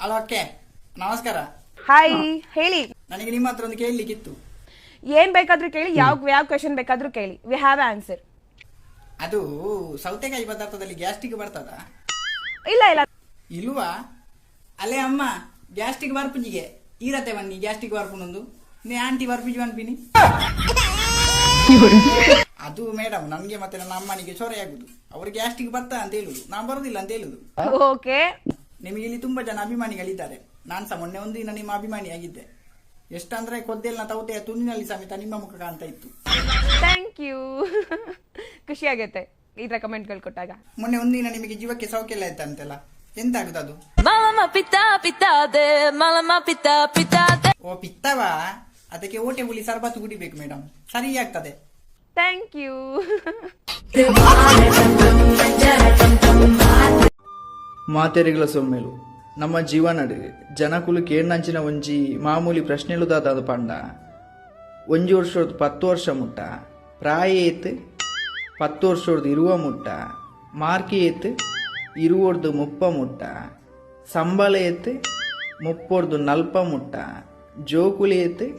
Hello ಅಕ್ಕೆ. ನಮಸ್ಕಾರ. Hi ಹೇಳಿ. ನನಗೆ ನಿಮ್ಮ ಹತ್ರ ಒಂದು ಕೇಳಲಿಕ್ಕಿತ್ತು. ಏನ್ ಬೇಕಾದ್ರೂ ಕೇಳಿ ಯಾವ ಯಾವ ಕ್ವೆಶನ್ ಬೇಕಾದ್ರೂ ಕೇಳಿ. ವಿ ಹ್ಯಾವ್ ಆನ್ಸರ್ ಅದು ಸೌತೆಕಾಯಿ ಪದಾರ್ಥದಲ್ಲಿ ಗ್ಯಾಸ್ಟ್ರಿಕ್ ಬರ್ತದ? ಇಲ್ಲ ಇಲ್ಲ. ಇಲ್ವಾ? ಅಲ್ಲೇ ಅಮ್ಮ ಗ್ಯಾಸ್ಟ್ರಿಕ್ ಬರ್ಪುಂಜಿಗೆ ಇರತ್ತೆ ಬನ್ನಿ ಗ್ಯಾಸ್ಟ್ರಿಕ್ ಬರ್ಪುನೊಂದು. ನೀ ಆಂಟಿ ಬರ್ಪಿಜಿ ಅನ್ಪಿನಿ ಅದು ಮೇಡಮ್ ನಮ್ಗೆ ಮತ್ತೆ ನನ್ನ ಅಮ್ಮನಿಗೆ ಚೊರೆ ಆಗುದು. ಅವ್ರಿಗೆ ಗ್ಯಾಸ್ಟ್ರಿಕ್ ಬರ್ತಾ ಅಂತ ಹೇಳುದು. ನಾನ್ ಬರುದಿಲ್ಲ ಅಂತ ಹೇಳುದು. ಓಕೆ ನಿಮಗೆ ಇಲ್ಲಿ ತುಂಬಾ ಜನ ಅಭಿಮಾನಿಗಳಿದ್ದಾರೆ. ನಾನು ಸಹ ಮೊನ್ನೆ ಒಂದು ದಿನ ನಿಮ್ಮ ಅಭಿಮಾನಿಯಾಗಿದ್ದೆ. ಎಷ್ಟಂದ್ರೆ ಕೊದ್ದೆಲ್ಲ ತೌತೆಯ ತುಂಡಿನಲ್ಲಿ ಸಮೇತ ನಿಮ್ಮ ಮುಖ ಕಾಣ್ತಾ ಇತ್ತು. ಥ್ಯಾಂಕ್ ಯು ಖುಷಿ ಆಗತ್ತೆ ಈ ತರ ಕಮೆಂಟ್ಗಳು ಕೊಟ್ಟಾಗ. ಮೊನ್ನೆ ಒಂದಿನ ನಿಮಗೆ ಜೀವಕ್ಕೆ ಸೌಖ್ಯ ಇಲ್ಲ ಅಂತೆಲ್ಲ ಎಂತ ಆಗುದು ಅದು Malama ಪಿತ್ತ ಪಿತ್ತಾದೆ de, ಪಿತ್ತ ಪಿತ್ತಾದೆ. ಓ ಪಿತ್ತವಾ? ಅದಕ್ಕೆ ಓಟೆ ಹುಳಿ ಸರ್ಬತ್ತು ಕುಡಿಬೇಕು ಮೇಡಮ್ ಸರಿ ಆಗ್ತದೆ ಥ್ಯಾಂಕ್ ಯು ಮಾತೆರೆಗಳ ಸೊಮ್ಮೆಲು. ನಮ್ಮ ಜೀವನ ಜನಕುಲು ಕೇರ್ನಂಚಿನ ಒಂಜಿ ಮಾಮೂಲಿ ಪ್ರಶ್ನೆಲು ದಾದಾದ ಪಂಡ. ಒಂಜಿ ವರ್ಷದ ಪತ್ತು ವರ್ಷ ಮುಟ್ಟ. ಪ್ರಾಯ ಏತ್? ಪತ್ತು ವರ್ಷದ ಇರುವ ಮುಟ್ಟ. ಮಾರ್ಕಿ ಏತ್? ಇರುವರ್ದು ಮುಪ್ಪ ಮುಟ್ಟ. ಸಂಬಳ ಏತ್? ಮುಪ್ಪೊರ್ದು ನಲ್ಪ ಮುಟ್ಟ. ಜೋಕುಲಿ ಏತ್?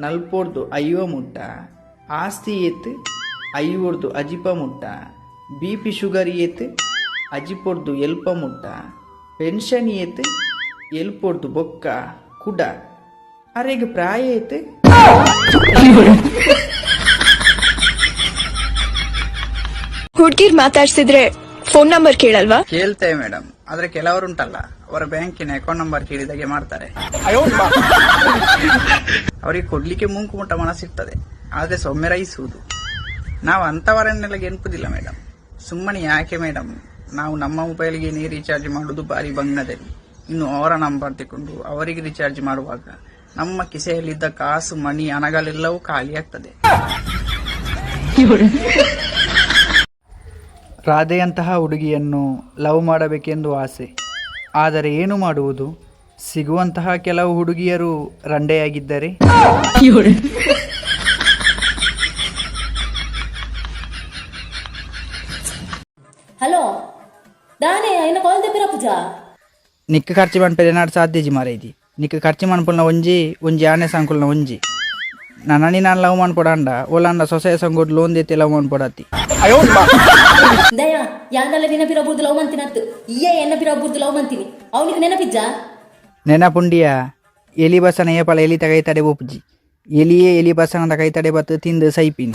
ನಲ್ಪೊರ್ದು ಐವ ಮುಟ್ಟ. ಆಸ್ತಿ ಏತ್? ಐವರ್ದು ಅಜಿಪ ಮುಟ್ಟ. ಬಿ ಪಿ ಶುಗರ್ ಏತ್? ಅಜಿಪೊರ್ದು ಎಲ್ಪ ಮುಟ್ಟ ಪೆನ್ಷನ್ ಏತ್ ಎಲ್ಪೊಡ್ದು ಬೊಕ್ಕ ಕುಡ. ಅರೆಗೆ ಪ್ರಾಯ ಏತ್? ಹುಡ್ಗಿರ್ ಮಾತಾಡ್ಸಿದ್ರೆ ಫೋನ್ ನಂಬರ್ ಕೇಳಲ್ವಾ? ಕೇಳ್ತೇವೆ ಮೇಡಮ್ ಆದ್ರೆ ಕೆಲವರುಂಟಲ್ಲ ಅವರ ಬ್ಯಾಂಕಿನ ಅಕೌಂಟ್ ನಂಬರ್ ಕೇಳಿದಾಗೆ ಮಾಡ್ತಾರೆ. ಅವರಿಗೆ ಕೊಡ್ಲಿಕ್ಕೆ ಮುಂಕು ಮುಟ್ಟ ಮನಸ್ಸಿರ್ತದೆ ಆದ್ರೆ ಸೊಮ್ಮೆ ರೈಸುವುದು. ನಾವು ಅಂತವರನ್ನೆಲ್ಲ ಗೆನ್ಪುದಿಲ್ಲ ಮೇಡಮ್ ಸುಮ್ಮನೆ ಯಾಕೆ ಮೇಡಮ್ ನಾವು ನಮ್ಮ ಮೊಬೈಲ್ಗೆ ನೀ ರೀಚಾರ್ಜ್ ಮಾಡುವುದು ಬಾರಿ ಬಂಗನದಲ್ಲಿ ಇನ್ನು ಅವರ ನಂಬರ್ ತಗೊಂಡು ಅವರಿಗೆ ರೀಚಾರ್ಜ್ ಮಾಡುವಾಗ ನಮ್ಮ ಕಿಸೆಯಲ್ಲಿದ್ದ ಕಾಸು ಮಣಿ ಹಣಗಳೆಲ್ಲವೂ ಖಾಲಿಯಾಗ್ತದೆ ರಾಧೆಯಂತಹ ಹುಡುಗಿಯನ್ನು ಲವ್ ಮಾಡಬೇಕೆಂದು ಆಸೆ. ಆದರೆ ಏನು ಮಾಡುವುದು? ಸಿಗುವಂತಹ ಕೆಲವು ಹುಡುಗಿಯರು ರಂಡೆಯಾಗಿದ್ದರೆ? ಹಲೋ ದಾನೆ ಇನ್ನು ಕಾಲ್ ತೆಪ್ಪಿರ ಪೂಜಾ ನಿಕ್ಕ ಖರ್ಚು ಮನ್ಪೆಲೆ ನಾಡು ಸಾಧ್ಯಜಿ ಮಾರೈತಿ ನಿಕ್ಕ ಖರ್ಚು ಮನ್ಪುಲ್ನ ಒಂಜಿ ಒಂಜಿ ಆನೆ ಸಂಕುಲ್ನ ಒಂಜಿ ನನ್ನನಿ ನಾನು ಲವ್ ಮನ್ಪೊಡಂಡ ಓಲಾಂಡ ಸೊಸೆ ಸಂಗೋಡ್ ಲೋನ್ ದೇತಿ ಲವ್ ಮನ್ಪೊಡತಿ ದಯ ಯಾಂದಲ್ಲ ನೆನಪಿರ ಬುರ್ದು ಲವ್ ಮಂತಿನತ್ತು ಇಯೇ ಎನ್ನಪಿರ ಬುರ್ದು ಲವ್ ಮಂತೀನಿ ಅವನಿಗೆ ನೆನಪಿಜ್ಜಾ ನೆನಪುಂಡಿಯ ಎಲಿ ಬಸನ ಏಪಳ ಎಲಿ ತಗೈ ತಡೆ ಬೋಪುಜಿ ಎಲಿಯೇ ಎಲಿ ಬಸನದ ಕೈ ತಡೆ ಬತ್ತು ತಿಂದು ಸೈಪಿನಿ